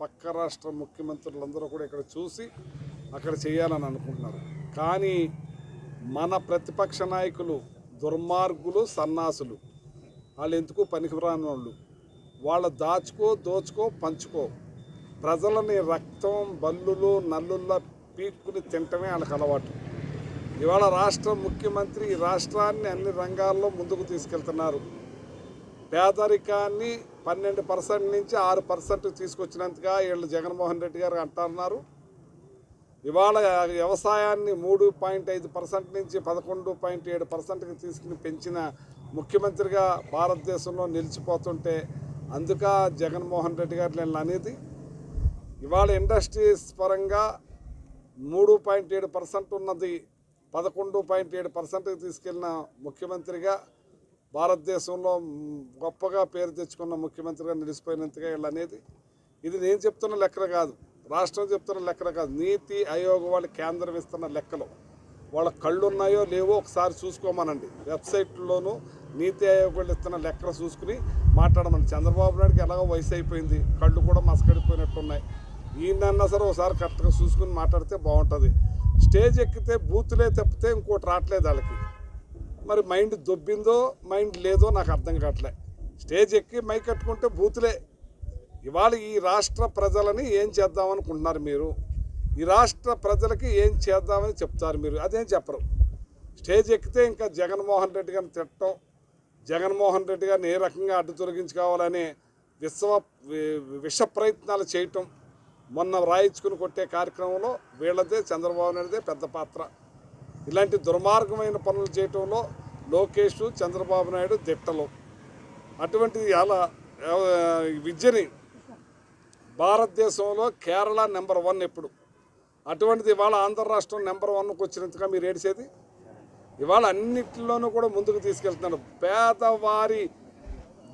పక్క రాష్ట్ర ముఖ్యమంత్రులందరూ కూడా ఇక్కడ చూసి అక్కడ చేయాలని అనుకుంటున్నారు. కానీ మన ప్రతిపక్ష నాయకులు దుర్మార్గులు సన్నాసులు. వాళ్ళు ఎందుకు పనికిరాని వాళ్ళు? వాళ్ళ దాచుకో దోచుకో పంచుకో. ప్రజలని రక్తం బల్లులు నల్లుల్లో పీక్కుని తింటమే వాళ్ళకి అలవాటు. ఇవాళ రాష్ట్ర ముఖ్యమంత్రి ఈ రాష్ట్రాన్ని అన్ని రంగాల్లో ముందుకు తీసుకెళ్తున్నారు. పేదరికాన్ని పన్నెండు పర్సెంట్ నుంచి ఆరు పర్సెంట్ తీసుకొచ్చినంతగా వీళ్ళు జగన్మోహన్ రెడ్డి గారు అంటున్నారు. ఇవాళ వ్యవసాయాన్ని మూడు పాయింట్ ఐదు పర్సెంట్ నుంచి పదకొండు పాయింట్ ఏడు పర్సెంట్కి తీసుకుని పెంచిన ముఖ్యమంత్రిగా భారతదేశంలో నిలిచిపోతుంటే అందుక జగన్మోహన్ రెడ్డి గారు నేను అనేది. ఇవాళ ఇండస్ట్రీస్ పరంగా మూడు పాయింట్ ఏడు పర్సెంట్ ఉన్నది పదకొండు పాయింట్ ఏడు పర్సెంట్కి తీసుకెళ్ళిన ముఖ్యమంత్రిగా భారతదేశంలో గొప్పగా పేరు తెచ్చుకున్న ముఖ్యమంత్రిగా నిలిచిపోయినంతగా వీళ్ళు అనేది ఇది నేను చెప్తున్న లెక్కలు కాదు. రాష్ట్రం చెప్తున్న లెక్కలు కాదు. నీతి ఆయోగ్ వాళ్ళు కేంద్రం ఇస్తున్న లెక్కలు. వాళ్ళ కళ్ళు ఉన్నాయో లేవో ఒకసారి చూసుకోమనండి. వెబ్సైట్లోనూ నీతి ఆయోగ్ వాళ్ళు ఇస్తున్న లెక్కలు చూసుకుని మాట్లాడమని చంద్రబాబు నాయుడుకి ఎలాగో వయసు అయిపోయింది. కళ్ళు కూడా మసకడిపోయినట్టున్నాయి. ఈయనన్నా సరే ఒకసారి కరెక్ట్గా చూసుకుని మాట్లాడితే బాగుంటుంది. స్టేజ్ ఎక్కితే బూతులే తప్పితే ఇంకోటి రావట్లేదు వాళ్ళకి. మరి మైండ్ దొబ్బిందో మైండ్ లేదో నాకు అర్థం కావట్లే. స్టేజ్ ఎక్కి మై కట్టుకుంటే బూతులే. ఇవాళ ఈ రాష్ట్ర ప్రజలని ఏం చేద్దామనుకుంటున్నారు మీరు? ఈ రాష్ట్ర ప్రజలకి ఏం చేద్దామని చెప్తారు మీరు? అదేం చెప్పరు. స్టేజ్ ఎక్కితే ఇంకా జగన్మోహన్ రెడ్డి గారిని తిట్టడం జగన్మోహన్ రెడ్డి గారిని ఏ రకంగా అడ్డు తొలగించుకోవాలని విశ్వ విష ప్రయత్నాలు చేయటం మొన్న రాయించుకుని కొట్టే కార్యక్రమంలో వీళ్ళదే చంద్రబాబు నాయుడుదే పెద్ద పాత్ర. ఇలాంటి దుర్మార్గమైన పనులు చేయటంలో లోకేష్ చంద్రబాబు నాయుడు దిట్టలు. అటువంటి అలా విద్యని భారతదేశంలో కేరళ నెంబర్ వన్ ఎప్పుడు. అటువంటిది ఇవాళ ఆంధ్ర రాష్ట్రం నెంబర్ వన్కి వచ్చినంతగా మీరు ఏడిసేది ఇవాళ అన్నిటిలోనూ కూడా ముందుకు తీసుకెళ్తున్నాడు పేదవారి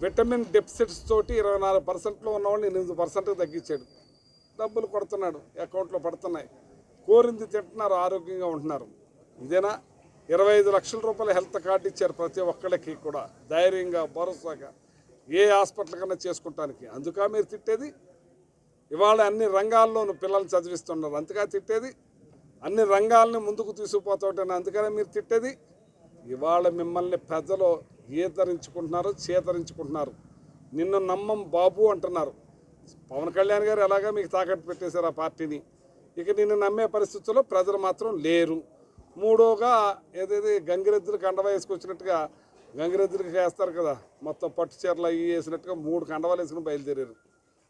విటమిన్ డెఫిసిట్స్ తోటి ఇరవై నాలుగు పర్సెంట్లో ఉన్నవాళ్ళు ఎనిమిది పర్సెంట్కి తగ్గించాడు. డబ్బులు కొడుతున్నాడు అకౌంట్లో పడుతున్నాయి. కోరింది తింటున్నారు ఆరోగ్యంగా ఉంటున్నారు. ఇదేనా? ఇరవై ఐదు లక్షల రూపాయల హెల్త్ కార్డు ఇచ్చారు ప్రతి ఒక్కళ్ళకి కూడా. ధైర్యంగా భరోసాగా ఏ హాస్పిటల్ కన్నా చేసుకుంటానికి. అందుక మీరు తిట్టేది? ఇవాళ అన్ని రంగాల్లోనూ పిల్లల్ని చదివిస్తున్నారు. అంతగా తిట్టేది? అన్ని రంగాల్ని ముందుకు తీసుకుపోతుంటాను అందుకనే మీరు తిట్టేది? ఇవాళ మిమ్మల్ని ప్రజలు ఈతరించుకుంటున్నారు చేతరించుకుంటున్నారు. నిన్ను నమ్మం బాబు అంటున్నారు. పవన్ కళ్యాణ్ గారు ఎలాగా మీకు తాకట్టు పెట్టేశారు ఆ పార్టీని? ఇక నిన్ను నమ్మే పరిస్థితుల్లో ప్రజలు మాత్రం లేరు. మూడోగా ఏదేది గంగిరెద్దులు కండవ వేసుకొచ్చినట్టుగా గంగిరెద్దులకి వేస్తారు కదా మొత్తం పట్టు చీరలు అవి వేసినట్టుగా మూడు కండవాలు వేసుకుని బయలుదేరారు.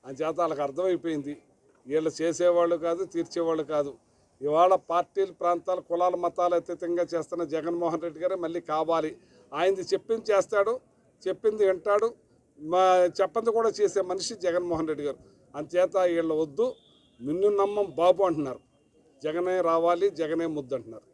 అంచేత వాళ్ళకి అర్థమైపోయింది. వీళ్ళు చేసేవాళ్ళు కాదు తీర్చేవాళ్ళు కాదు. ఇవాళ పార్టీలు ప్రాంతాలు కులాల మతాలు అతీతంగా చేస్తున్న జగన్మోహన్ రెడ్డి గారే మళ్ళీ కావాలి. ఆయనది చెప్పింది చేస్తాడు చెప్పింది వింటాడు మా చెప్పంది కూడా చేసే మనిషి జగన్మోహన్ రెడ్డి గారు. అంచేత వీళ్ళు వద్దు నిన్ను నమ్మం బాబు అంటున్నారు. జగనే రావాలి జగనే ముద్దు అంటున్నారు.